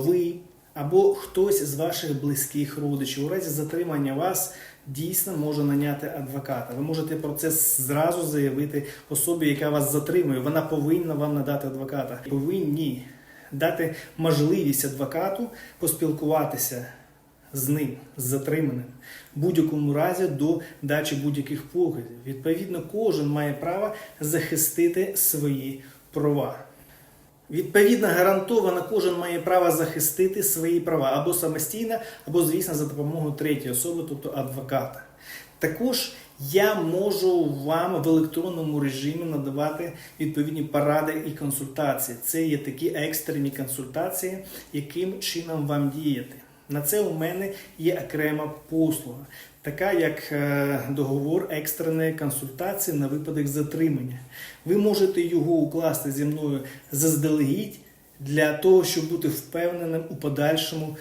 ви або хтось з ваших близьких родичів у разі затримання вас дійсно може наняти адвоката. Ви можете про це зразу заявити особі, яка вас затримує. Вона повинна вам надати адвоката. Повинні дати можливість адвокату поспілкуватися з ним, з затриманим, в будь-якому разі до дачі будь-яких показів. Відповідно, кожен має право захистити свої права. Відповідно, гарантовано кожен має право захистити свої права або самостійно, або, звісно, за допомогою третьої особи, тобто адвоката. Також я можу вам в електронному режимі надавати відповідні поради і консультації. Це є такі екстрені консультації, яким чином вам діяти. На це у мене є окрема послуга, така як е, договор екстреної консультації на випадок затримання. Ви можете його укласти зі мною заздалегідь для того, щоб бути впевненим у подальшому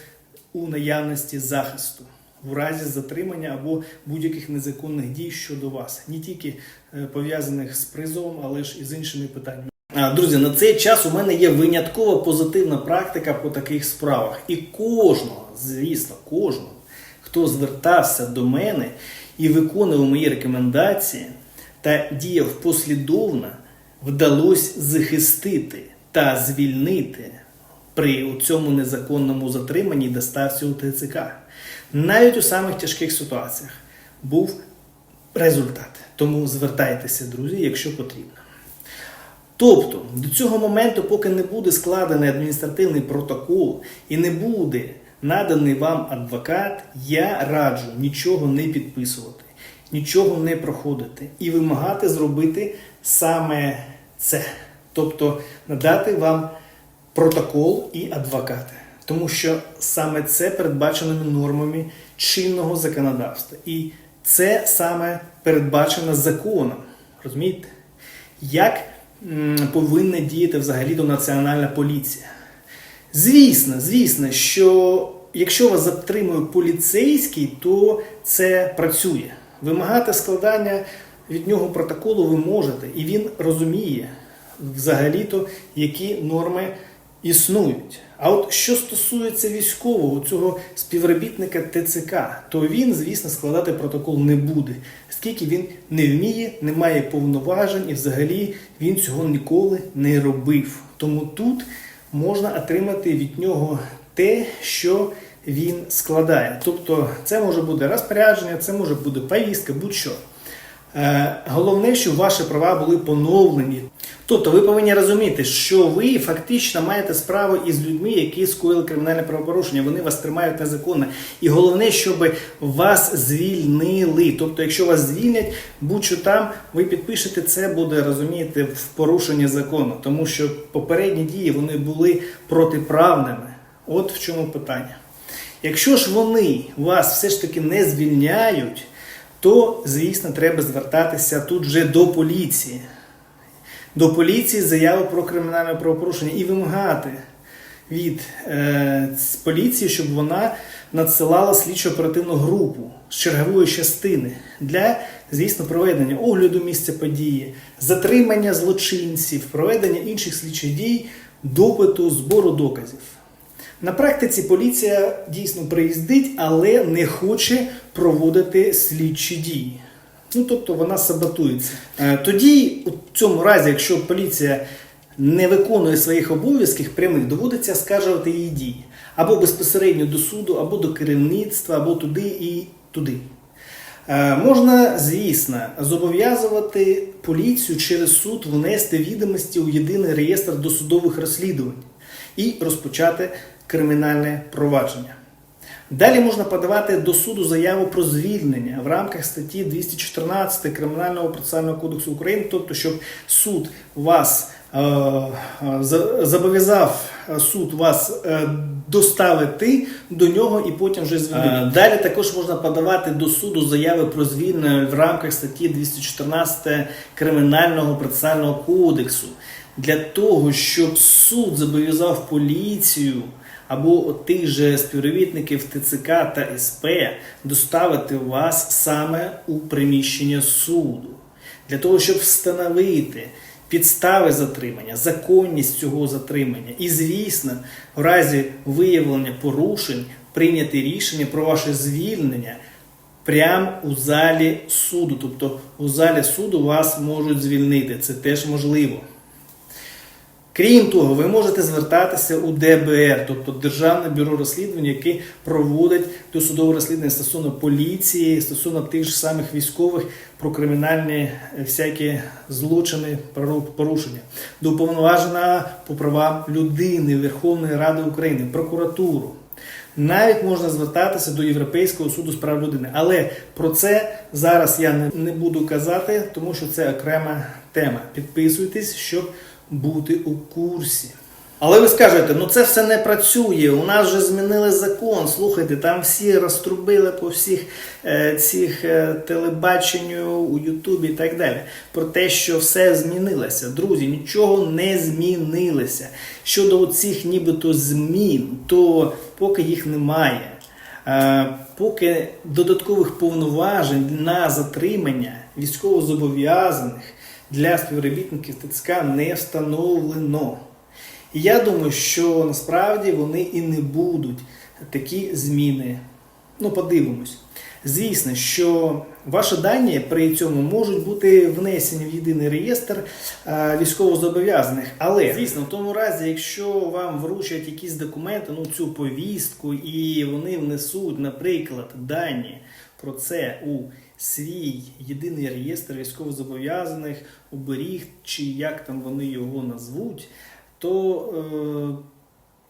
у наявності захисту в разі затримання або будь-яких незаконних дій щодо вас, не тільки е, пов'язаних з призовом, але ж і з іншими питаннями. Друзі, на цей час у мене є винятково позитивна практика по таких справах. І кожного, звісно, кожного, хто звертався до мене і виконував мої рекомендації та діяв послідовно, вдалося захистити та звільнити при цьому незаконному затриманні доставці у ТЦК. Навіть у самих тяжких ситуаціях був результат. Тому звертайтеся, друзі, якщо потрібно. Тобто, до цього моменту, поки не буде складений адміністративний протокол і не буде наданий вам адвокат, я раджу нічого не підписувати, нічого не проходити і вимагати зробити саме це. Тобто надати вам протокол і адвоката. Тому що саме це передбаченими нормами чинного законодавства. І це саме передбачено законом. Розумієте? Як повинна діяти взагалі до Національна поліція? Звісно, звісно, що якщо вас затримує поліцейський, то це працює. Вимагати складання від нього протоколу ви можете, і він розуміє взагалі-то, які норми існують. А от що стосується військового, цього співробітника ТЦК, то він, звісно, складати протокол не буде, оскільки він не вміє, не має повноважень і взагалі він цього ніколи не робив. Тому тут можна отримати від нього те, що він складає. Тобто це може бути розпорядження, це може бути повістка, будь-що. Е, Головне, щоб ваші права були поновлені. Тобто ви повинні розуміти, що ви фактично маєте справу із людьми, які скоїли кримінальне правопорушення. Вони вас тримають незаконно. І головне, щоб вас звільнили. Тобто, якщо вас звільнять, будь-що там, ви підпишете це, буде розумієте, в порушенні закону, тому що попередні дії вони були протиправними. От в чому питання. Якщо ж вони вас все ж таки не звільняють, то, звісно, треба звертатися тут вже до поліції. До поліції заяву про кримінальне правопорушення і вимагати від е, поліції, щоб вона надсилала слідчо-оперативну групу з чергової частини для, звісно, проведення огляду місця події, затримання злочинців, проведення інших слідчих дій, допиту, збору доказів. На практиці поліція дійсно приїздить, але не хоче проводити слідчі дії. Ну, тобто вона саботується. Е, Тоді, у цьому разі, якщо поліція не виконує своїх обов'язків прямих, доводиться скаржувати її дії. Або безпосередньо до суду, або до керівництва, або туди і туди. Е, Можна, звісно, зобов'язувати поліцію через суд внести відомості у єдиний реєстр досудових розслідувань і розпочати кримінальне провадження. Далі можна подавати до суду заяву про звільнення в рамках статті 214 Кримінального процесуального кодексу України, тобто, щоб суд вас е, е, зобов'язав е, суд вас е, доставити до нього і потім вже звільнити. Далі також можна подавати до суду заяви про звільнення в рамках статті 214 Кримінального процесуального кодексу для того, щоб суд зобов'язав поліцію або тих же співробітників ТЦК та СП доставити вас саме у приміщення суду, для того, щоб встановити підстави затримання, законність цього затримання. І, звісно, в разі виявлення порушень прийняти рішення про ваше звільнення прямо у залі суду. Тобто у залі суду вас можуть звільнити. Це теж можливо. Крім того, ви можете звертатися у ДБР, тобто Державне бюро розслідувань, яке проводить досудове розслідування стосовно поліції, стосовно тих ж самих військових про кримінальні е, всякі злочини, пору- порушення. До уповноваженого по правам людини Верховної Ради України, прокуратуру. Навіть можна звертатися до Європейського суду з прав людини. Але про це зараз я не буду казати, тому що це окрема тема. Підписуйтесь, щоб бути у курсі. Але ви скажете, ну це все не працює. У нас вже змінили закон. Слухайте, там всі розтрубили по всіх е, цих е, телебаченню у Ютубі і так далі. Про те, що все змінилося. Друзі, нічого не змінилося. Щодо цих нібито змін, то поки їх немає. Е, Поки додаткових повноважень на затримання військовозобов'язаних для співробітників ТЦК не встановлено. І я думаю, що насправді вони і не будуть такі зміни. Ну, подивимось. Звісно, що ваші дані при цьому можуть бути внесені в єдиний реєстр е, військовозобов'язаних. Але звісно, в тому разі, якщо вам вручать якісь документи, ну цю повістку, і вони внесуть, наприклад, дані про це у свій єдиний реєстр військовозобов'язаних, оберіг, чи як там вони його назвуть, то е,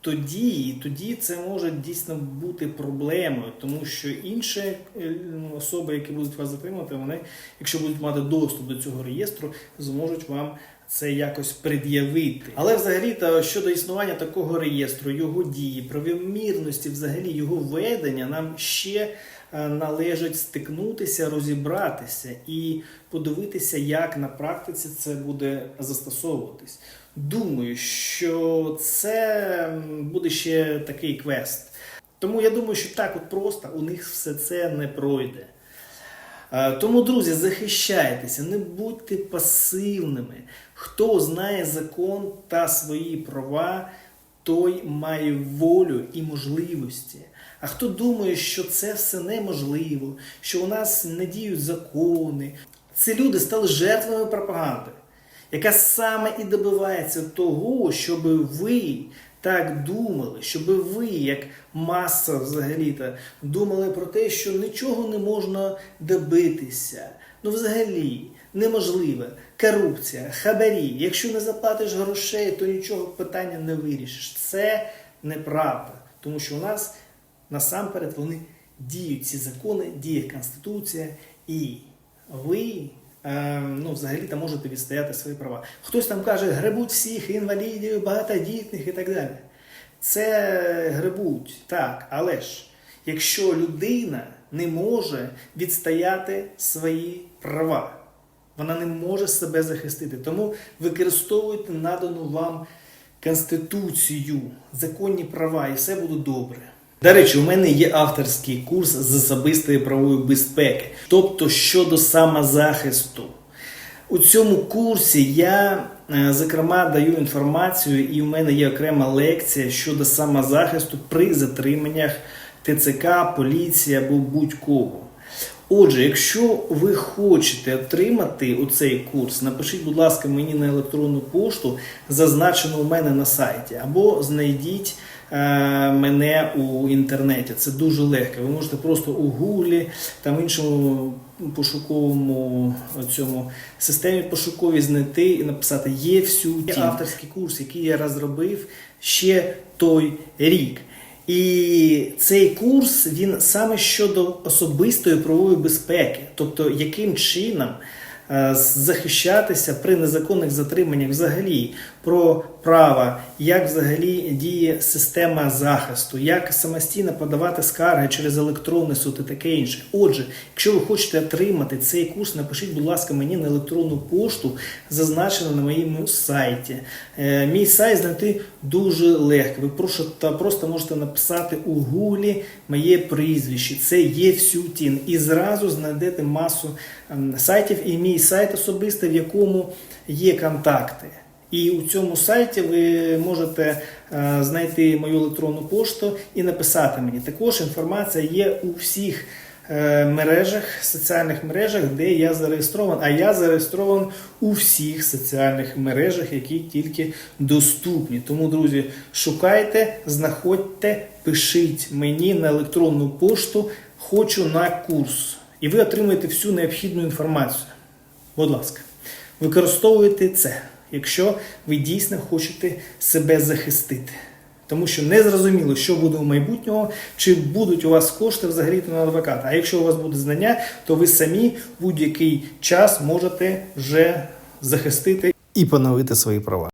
тоді, тоді це може дійсно бути проблемою, тому що інші е, особи, які будуть вас затримати, вони, якщо будуть мати доступ до цього реєстру, зможуть вам це якось пред'явити. Але взагалі то щодо існування такого реєстру, його дії, правомірності, взагалі його ведення, нам ще е, належить стикнутися, розібратися і подивитися, як на практиці це буде застосовуватись. Думаю, що це буде ще такий квест. Тому я думаю, що так от просто у них все це не пройде. Е, Тому, друзі, захищайтеся, не будьте пасивними. Хто знає закон та свої права, той має волю і можливості. А хто думає, що це все неможливо, що у нас не діють закони, ці люди стали жертвами пропаганди, яка саме і добивається того, щоб ви так думали, щоб ви, як маса взагалі-то, думали про те, що нічого не можна добитися. Ну, взагалі, неможливо. Корупція, хабарі. Якщо не заплатиш грошей, то нічого питання не вирішиш. Це неправда. Тому що у нас насамперед вони діють ці закони, діє Конституція, і ви е, ну, взагалі-то можете відстояти свої права. Хтось там каже, гребуть всіх інвалідів, багатодітних і так далі. Це гребуть, так, але ж якщо людина не може відстояти свої права, вона не може себе захистити. Тому використовуйте надану вам Конституцію, законні права, і все буде добре. До речі, у мене є авторський курс з особистої правової безпеки, тобто щодо самозахисту. У цьому курсі я, е, зокрема, даю інформацію, і в мене є окрема лекція щодо самозахисту при затриманнях ТЦК, поліції або будь-кого. Отже, якщо ви хочете отримати оцей курс, напишіть, будь ласка, мені на електронну пошту, зазначену у мене на сайті, або знайдіть мене у інтернеті. Це дуже легко. Ви можете просто у Гуглі, там іншому пошуковому цьому системі пошуковій знайти і написати є всю ті авторський курс, який я розробив ще той рік. І цей курс він саме щодо особистої правової безпеки, тобто яким чином е, захищатися при незаконних затриманнях взагалі, про права, як взагалі діє система захисту, як самостійно подавати скарги через електронний суд і таке інше. Отже, якщо ви хочете отримати цей курс, напишіть, будь ласка, мені на електронну пошту, зазначено на моєму сайті. Е, Мій сайт знайти дуже легко. Ви просто, можете написати у гуглі моє прізвище. Це є всютін. І зразу знайдете масу ем, сайтів. І мій сайт особистий, в якому є контакти. І у цьому сайті ви можете е, знайти мою електронну пошту і написати мені. Також інформація є у всіх е, мережах, соціальних мережах, де я зареєстрований. А я зареєстрований у всіх соціальних мережах, які тільки доступні. Тому, друзі, шукайте, знаходьте, пишіть мені на електронну пошту Хочу на курс. І ви отримаєте всю необхідну інформацію. Будь ласка, використовуйте це, якщо ви дійсно хочете себе захистити. Тому що не зрозуміло, що буде у майбутнього, чи будуть у вас кошти взагалі на адвоката. А якщо у вас буде знання, то ви самі будь-який час можете вже захистити і поновити свої права.